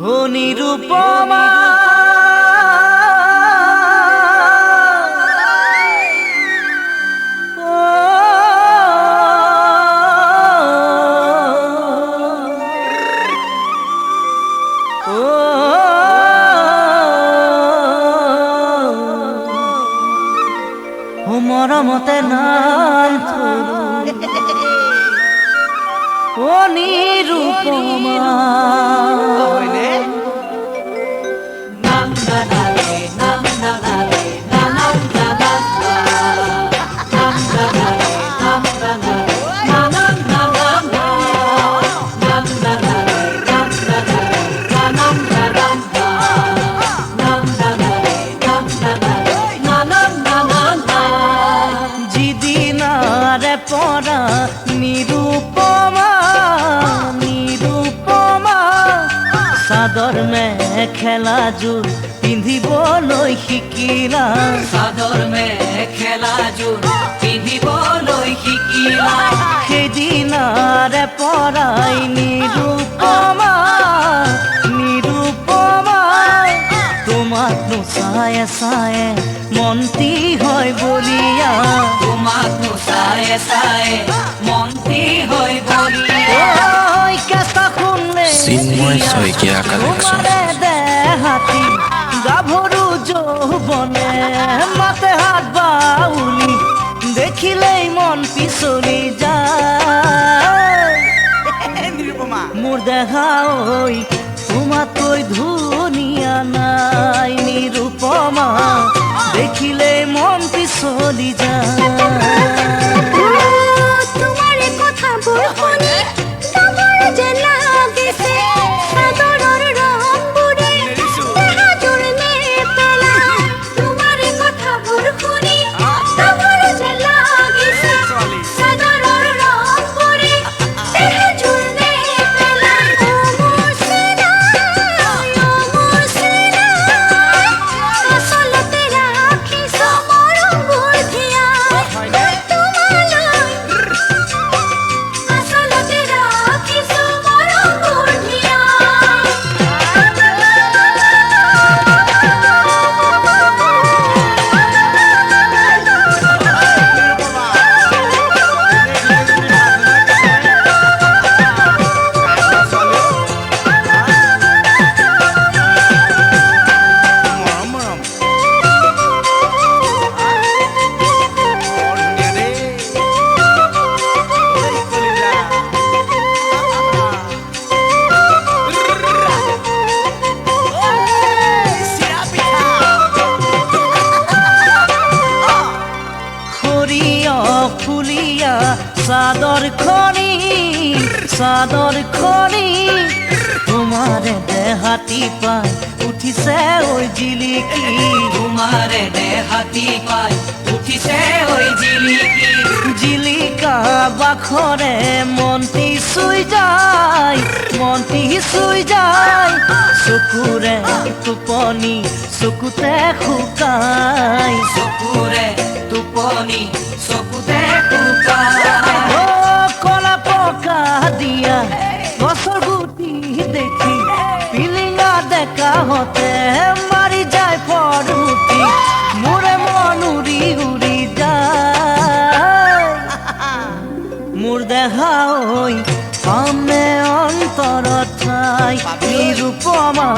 ও নিরূপমা মরমতে নাম ও নিরূপমা চাদর মেখেলা জোৰ পিন্ধিবলৈ শিকিলা। চাদৰ মেখেলা যোৰ পিন্ধিবলৈ শিকিলা। সেইদিনাৰে পৰাই নিৰূপমা নিৰূপমা তোমাকনো চায়ে চায়ে মন্তি হয় বলিয়া। তোমাকনো চায়ে চায়ে মন্ত্ৰী হৈ বলিয়া। চিন্ময় collection. তোমাৰে দেহাতী গাভৰু যৌৱনে মাতে হাত বাউলি দেখিলেই মন পিছলি যায়। মোৰ দেখা ঐ তোমাতকৈ ধুনীয়া নাই। চাদৰ খনি চাদৰ খনি তোমাৰে দেহাতী পাই উঠিছে ঐ জিলিকি। তোমাৰে দেহাতী পাই উঠিছে ঐ জিলিকি। জিলিকা বাখৰে মন্তি চুই যায় মন্তি চুই যায়। চকুৰে টোপনি চকুতে শুকাই মোৰ দেহা ঐ পামে ঠাই নিৰূপমা